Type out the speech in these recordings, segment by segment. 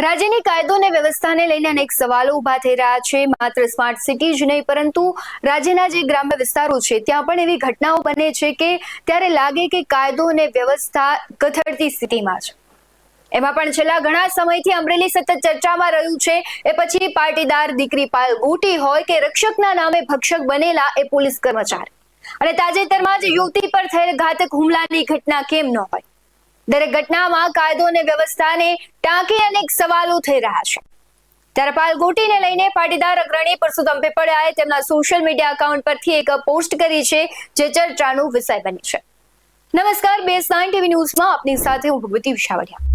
રાજ્યની કાયદો અને વ્યવસ્થાને લઈને અનેક સવાલો ઊભા થઈ રહ્યા છે. માત્ર સ્માર્ટ સિટી જ નહીં, પરંતુ રાજ્યના જે ગ્રામ્ય વિસ્તારો છે, ત્યાં પણ એવી ઘટનાઓ બને છે કે ત્યારે લાગે કે કાયદો અને વ્યવસ્થા કથળતી સ્થિતિમાં છે. એમાં પણ છેલ્લા ઘણા સમયથી અમરેલી સતત ચર્ચામાં રહ્યું છે. એ પછી પાટીદાર દીકરી પાલ ગોટી હોય કે રક્ષકના નામે ભક્ષક બનેલા એ પોલીસ કર્મચારી. અને તાજેતરમાં જ યુવતી પર થયેલ ઘાતક હુમલાની ઘટના કેમ ન હોય. દરેક ઘટનામાં કાયદો અને વ્યવસ્થાને ટાંકી અનેક સવાલો થઈ રહ્યા છે. ત્યારે પાલ ગોટીને લઈને પાટીદાર અગ્રણી પરસોત્તમ પીપળિયાએ તેમના સોશિયલ મીડિયા એકાઉન્ટ પરથી એક પોસ્ટ કરી છે, જે ચર્ચાનો વિષય બની છે. નમસ્કાર બેસ નાઇન ટીવી ન્યૂઝમાં આપની સાથે હું ભગવતી વિશાવડિયા.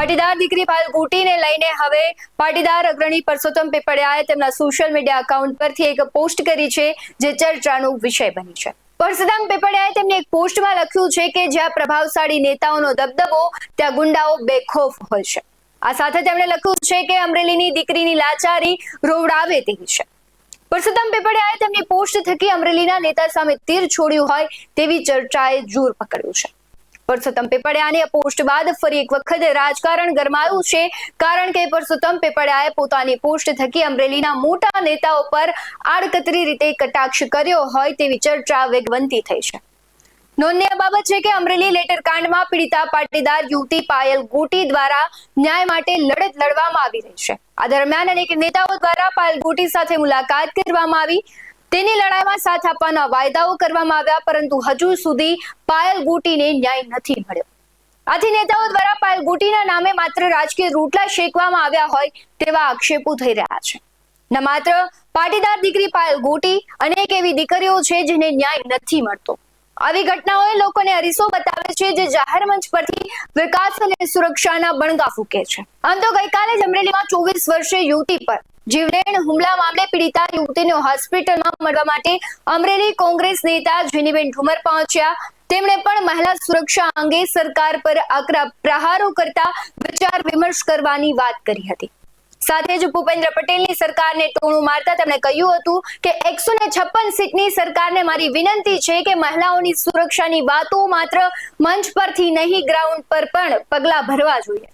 પાટીદાર દીકરી પાલગોટીને લઈને હવે પાટીદાર અગ્રણી પરસોત્તમ પીપળિયાએ તેમના સોશિયલ મીડિયા એકાઉન્ટ પરથી એક પોસ્ટ કરી છે, જે ચર્ચાનો વિષય બની છે. પરસોત્તમ પેપડિયાએ તેમની એક પોસ્ટમાં લખ્યું છે કે જ્યાં પ્રભાવશાળી નેતાઓનો દબદબો, ત્યાં ગુંડાઓ બેખોફ હોય છે. આ સાથે તેમણે લખ્યું છે કે અમરેલીની દીકરીની લાચારી રોવડાવે તેવી છે. પરસોત્તમ પેપડિયાએ તેમની પોસ્ટ થકી અમરેલીના નેતા સામે તીર છોડ્યું હોય તેવી ચર્ચાએ જોર પકડ્યું છે. પરસોત્તમ પેપડિયાની પોસ્ટ બાદ ફરી એક વખત રાજકારણ ગરમાયું છે. કારણ કે પરસોત્તમ પેપડિયાએ પોતાની પોસ્ટ થકી અમરેલીના મોટા નેતાઓ પર આડકતરી રીતે કટાક્ષ કર્યો હોય તેવી ચર્ચા વેગવંતી થઈ છે. નોંધનીય બાબત છે કે અમરેલી લેટર કાંડમાં પીડિતા પાટીદાર યુવતી પાયલ ગોટી દ્વારા ન્યાય માટે લડત લડવામાં આવી રહી છે. આ દરમિયાન અનેક નેતાઓ દ્વારા પાયલ ગોટી સાથે મુલાકાત કરવામાં આવી. તેની લડાઈમાં સાથ આપવાના વાયદાઓ કરવામાં આવ્યા, પરંતુ હજુ સુધી પાયલ ગુટીને ન્યાય નથી મળ્યો. આથી નેતાઓ દ્વારા પાયલ ગુટીના નામે માત્ર રાજકીય રૂટલા શેકવામાં આવ્યા હોય તેવા આક્ષેપો થઈ રહ્યા છે. ન માત્ર પાટીદાર દીકરી પાયલ ગોટી, અનેક એવી દીકરીઓ છે જેને ન્યાય નથી મળતો. આવી ઘટનાઓએ લોકોને અરીસો બતાવે છે જે જાહેર મંચ પરથી વિકાસ અને સુરક્ષાના બણગા ફૂકે છે. આમ તો ગઈકાલે જ અમરેલીમાં ચોવીસ વર્ષે યુવતી પર જીવલેણ હુમલા મામલે પીડિતા યુવતીને હોસ્પિટલમાં મળવા માટે અમરેલી કોંગ્રેસ નેતા જીનીબેન ઠુમર પહોંચ્યા. તેમણે પણ મહિલા સુરક્ષા અંગે સરકાર પર આકરા પ્રહારો કરતા વિચાર વિમર્શ કરવાની વાત કરી હતી. સાથે જ ભૂપેન્દ્ર પટેલની સરકારને ટોણું મારતા તેમણે કહ્યું હતું કે એકસો ને છપ્પન સીટની સરકારને મારી વિનંતી છે કે મહિલાઓની સુરક્ષાની વાતો માત્ર મંચ પરથી નહીં, ગ્રાઉન્ડ પર પણ પગલાં ભરવા જોઈએ.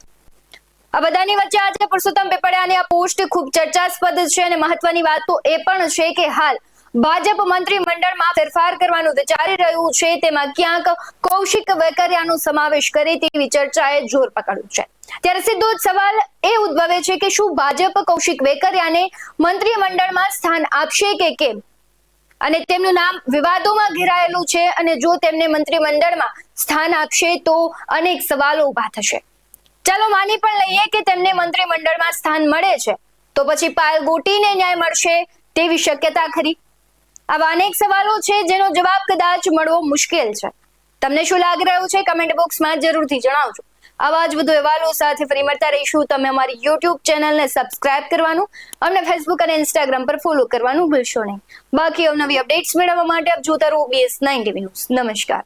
આ બધાની વચ્ચે આજે પુરુષોત્તમ પેપડિયાની આ પોસ્ટ ખૂબ ચર્ચાસ્પદ છે અને મહત્વની વાત તો એ પણ છે કે હાલ ભાજપ મંત્રીમંડળમાં ફેરફાર કરવાનું વિચારી રહ્યું છે. તેમાં ક્યાંક કૌશિક વેકરિયાનો સમાવેશ કરે તેવી ચર્ચાએ જોર પકડ્યું છે. ત્યારે સીધો જ સવાલ એ ઉદ્ભવે છે કે શું ભાજપ કૌશિક વેકરિયાને મંત્રીમંડળમાં સ્થાન આપશે કે કેમ? અને તેમનું નામ વિવાદોમાં ઘેરાયેલું છે અને જો તેમને મંત્રીમંડળમાં સ્થાન આપશે તો અનેક સવાલો ઊભા થશે. ચાલો માની પણ લઈએ કે તેમને મંત્રીમંડળમાં સ્થાન મળે છે. તો પછી પાયલ ગોટીને ન્યાય મળશે તેવી શક્યતા ખરી? આવા અનેક સવાલો છે જેનો જવાબ કદાચ મળવો મુશ્કેલ છે. તમને શું લાગી રહ્યું છે? કમેન્ટ બોક્સમાં જરૂરથી જણાવજો. આવા જ વધુ અહેવાલો સાથે ફરી મળતા રહીશું. તમે અમારી યુટ્યુબ ચેનલને સબસ્ક્રાઇબ કરવાનું અમને ફેસબુક અને ઇન્સ્ટાગ્રામ પર ફોલો કરવાનું ભૂલશો નહીં. બાકી અવનવી અપડેટ્સ મેળવવા માટે આપ જોતા રહો બીએસ નાઇન ન્યૂઝ નમસ્કાર.